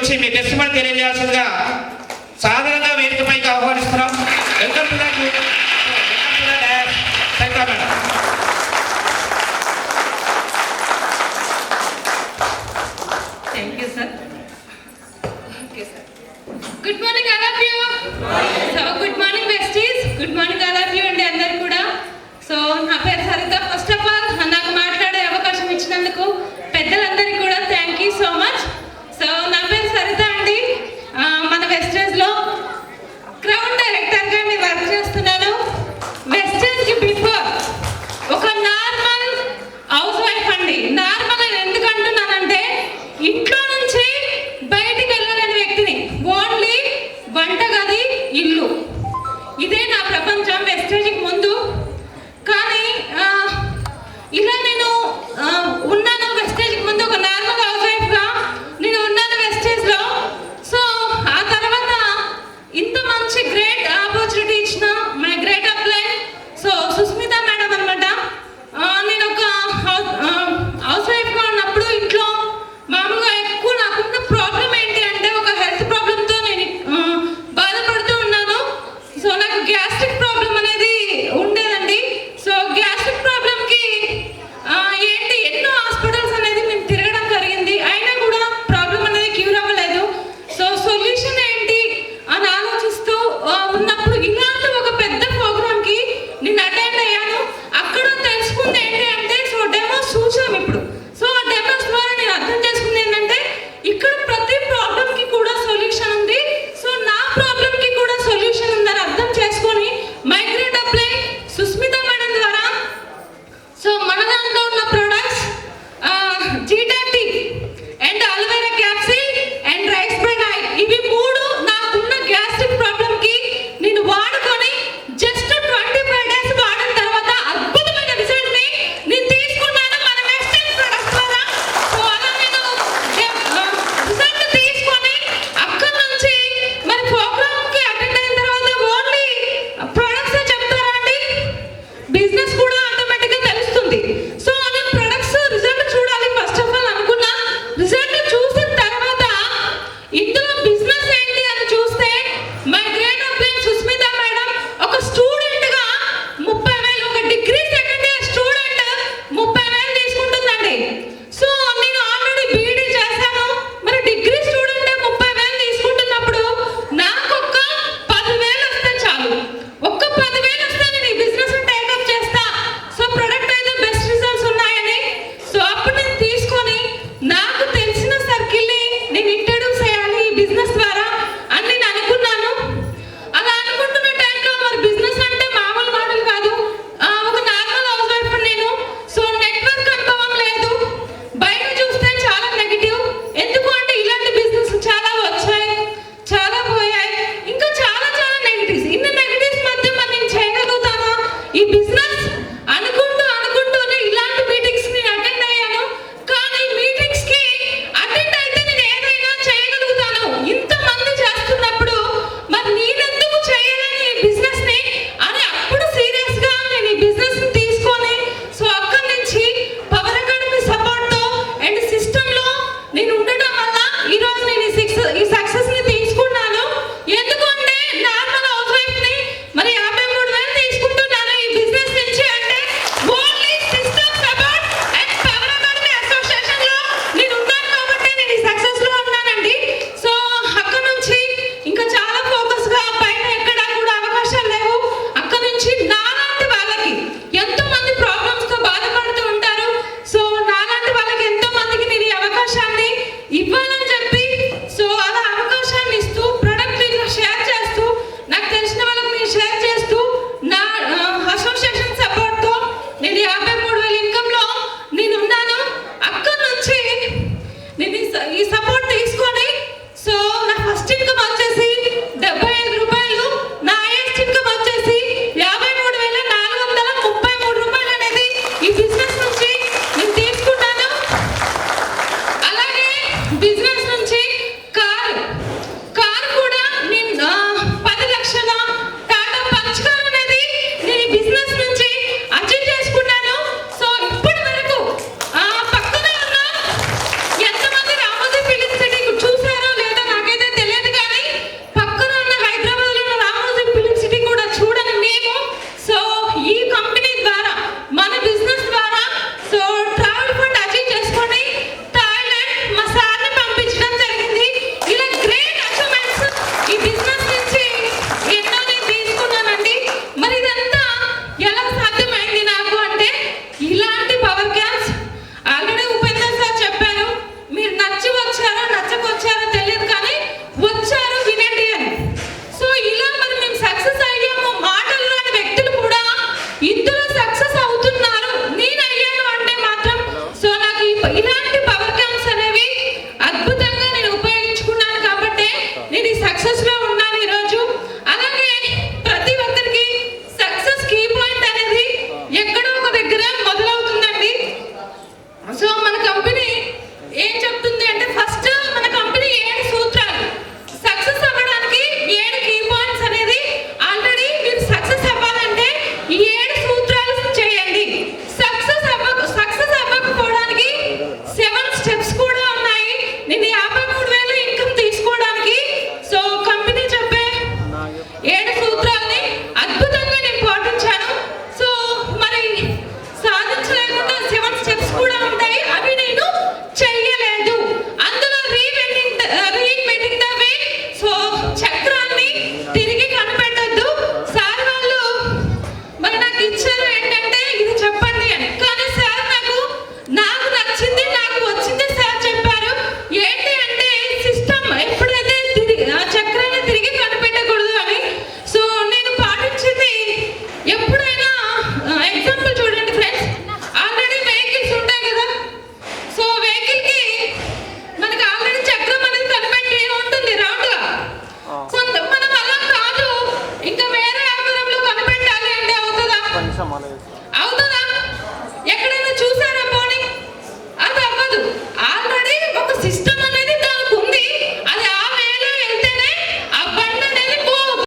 వచ్చి మీ టెస్టిమని తెలియజేయాల్సిందిగా సాధారణ వెళ్ళాం వెస్టేజ్కి ముందు కానీ ఇలా నేను ఉన్నాను వెస్టేజ్కి ముందు ఒక నార్మల్ హౌస్ వైఫ్గా నేను ఉన్నాను వెస్టేజ్లో సో ఆ తర్వాత ఇంత మంచి గ్రేట్ ఆపర్చునిటీ So, I'm 笔社もあれですよ